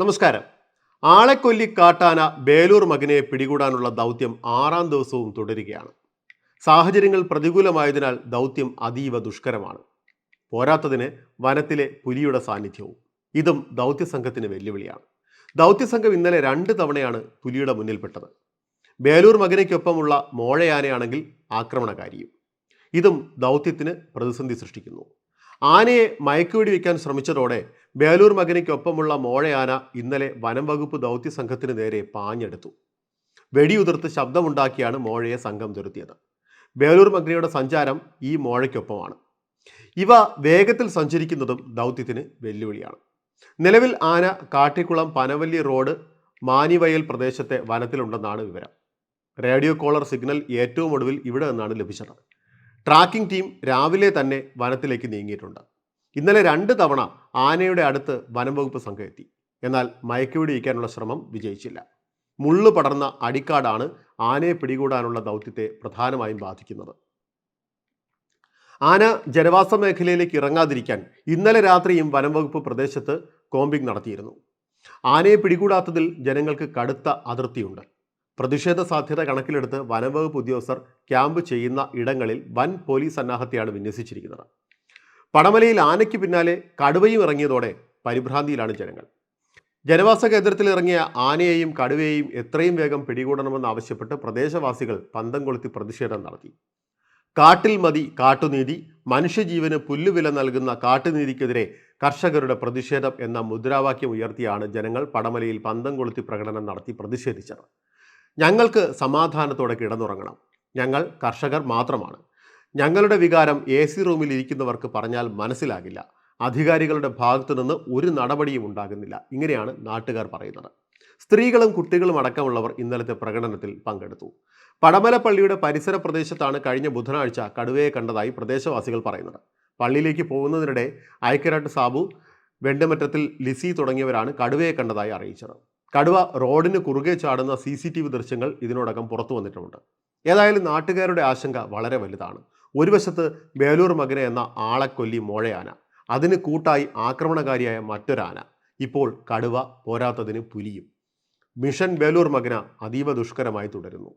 നമസ്കാരം. ആളെക്കൊല്ലി കാട്ടാന ബേലൂർ മകനെ പിടികൂടാനുള്ള ദൗത്യം ആറാം ദിവസവും തുടരുകയാണ്. സാഹചര്യങ്ങൾ പ്രതികൂലമായതിനാൽ ദൗത്യം അതീവ ദുഷ്കരമാണ്. പോരാത്തതിന് വനത്തിലെ പുലിയുടെ സാന്നിധ്യവും ഇതും ദൗത്യസംഘത്തിന് വെല്ലുവിളിയാണ്. ദൗത്യസംഘം ഇന്നലെ രണ്ട് തവണയാണ് പുലിയുടെ മുന്നിൽപ്പെട്ടത്. ബേലൂർ മകനയ്ക്കൊപ്പമുള്ള മോഴയാനയാണെങ്കിൽ ആക്രമണകാരിയും. ഇതും ദൗത്യത്തിന് പ്രതിസന്ധി സൃഷ്ടിക്കുന്നു. ആനയെ മയക്കുവെടി വയ്ക്കാൻ ശ്രമിച്ചതോടെ ബേലൂർ മകനിക്കൊപ്പമുള്ള മോഴയാന ഇന്നലെ വനം വകുപ്പ് ദൗത്യ സംഘത്തിന് നേരെ പാഞ്ഞെടുത്തു. വെടിയുതിർത്ത് ശബ്ദമുണ്ടാക്കിയാണ് മോഴയെ സംഘം തുരുത്തിയത് ബേലൂർ മകനിയുടെ സഞ്ചാരം ഈ മോഴയ്ക്കൊപ്പമാണ് ഇവ വേഗത്തിൽ സഞ്ചരിക്കുന്നതും ദൗത്യത്തിന് വെല്ലുവിളിയാണ്. നിലവിൽ ആന കാട്ടിക്കുളം പനവല്ലി റോഡ് മാനിവയൽ പ്രദേശത്തെ വനത്തിലുണ്ടെന്നാണ് വിവരം. റേഡിയോ കോളർ സിഗ്നൽ ഏറ്റവും ഒടുവിൽ ഇവിടെ നിന്നാണ് ലഭിച്ചത്. ട്രാക്കിംഗ് ടീം രാവിലെ തന്നെ വനത്തിലേക്ക് നീങ്ങിയിട്ടുണ്ട്. ഇന്നലെ രണ്ട് തവണ ആനയുടെ അടുത്ത് വനംവകുപ്പ് സംഘം എത്തി. എന്നാൽ മയക്കുപിടിയിക്കാനുള്ള ശ്രമം വിജയിച്ചില്ല. മുള്ളു പടർന്ന അടിക്കാടാണ് ആനയെ പിടികൂടാനുള്ള ദൗത്യത്തെ പ്രധാനമായും ബാധിക്കുന്നത്. ആന ജനവാസ മേഖലയിലേക്ക് ഇറങ്ങാതിരിക്കാൻ ഇന്നലെ രാത്രിയും വനംവകുപ്പ് പ്രദേശത്ത് കോമ്പിംഗ് നടത്തിയിരുന്നു. ആനയെ പിടികൂടാത്തതിൽ ജനങ്ങൾക്ക് കടുത്ത അതിർത്തിയുണ്ട്. പ്രതിഷേധ സാധ്യത കണക്കിലെടുത്ത് വനംവകുപ്പ് ഉദ്യോഗസ്ഥർ ക്യാമ്പ് ചെയ്യുന്ന ഇടങ്ങളിൽ വൻ പോലീസ് സന്നാഹത്തെയാണ് വിന്യസിച്ചിരിക്കുന്നത്. പടമലയിൽ ആനയ്ക്ക് പിന്നാലെ കടുവയും ഇറങ്ങിയതോടെ പരിഭ്രാന്തിയിലാണ് ജനങ്ങൾ. ജനവാസ കേന്ദ്രത്തിൽ ഇറങ്ങിയ ആനയെയും കടുവയെയും എത്രയും വേഗം പിടികൂടണമെന്നാവശ്യപ്പെട്ട് പ്രദേശവാസികൾ പന്തം കൊളുത്തി പ്രതിഷേധം നടത്തി. കാട്ടിൽ മതി കാട്ടുനീതി മനുഷ്യജീവന് പുല്ലുവില നൽകുന്ന കാട്ടുനീതിക്കെതിരെ കർഷകരുടെ പ്രതിഷേധം എന്ന മുദ്രാവാക്യം ഉയർത്തിയാണ് ജനങ്ങൾ പടമലയിൽ പന്തം കൊളുത്തി പ്രകടനം നടത്തി പ്രതിഷേധിച്ചത്. ഞങ്ങൾക്ക് സമാധാനത്തോടെ കിടന്നുറങ്ങണം. ഞങ്ങൾ കർഷകർ മാത്രമാണ്. ഞങ്ങളുടെ വികാരം എ സി റൂമിൽ ഇരിക്കുന്നവർക്ക് പറഞ്ഞാൽ മനസ്സിലാകില്ല. അധികാരികളുടെ ഭാഗത്തു നിന്ന് ഒരു നടപടിയും ഉണ്ടാകുന്നില്ല. ഇങ്ങനെയാണ് നാട്ടുകാർ പറയുന്നത്. സ്ത്രീകളും കുട്ടികളും അടക്കമുള്ളവർ ഇന്നലത്തെ പ്രകടനത്തിൽ പങ്കെടുത്തു. പടമലപ്പള്ളിയുടെ പരിസര പ്രദേശത്താണ് കഴിഞ്ഞ ബുധനാഴ്ച കടുവയെ കണ്ടതായി പ്രദേശവാസികൾ പറയുന്നത്. പള്ളിയിലേക്ക് പോകുന്നതിനിടെ ഐക്യരാട്ട് സാബു വെണ്ടമറ്റത്തിൽ ലിസി തുടങ്ങിയവരാണ് കടുവയെ കണ്ടതായി അറിയിച്ചത്. കടുവ റോഡിന് കുറുകെ ചാടുന്ന സി സി ടി വി ദൃശ്യങ്ങൾ ഇതിനോടകം പുറത്തു വന്നിട്ടുമുണ്ട്. ഏതായാലും നാട്ടുകാരുടെ ആശങ്ക വളരെ വലുതാണ്. ഒരു വശത്ത് ബേലൂർ മകന എന്ന ആളക്കൊല്ലി മോഴയാന അതിന് കൂട്ടായി ആക്രമണകാരിയായ മറ്റൊരാന. ഇപ്പോൾ കടുവ പോരാത്തതിന് പുലിയും. മിഷൻ ബേലൂർ മകന അതീവ ദുഷ്കരമായി തുടരുന്നു.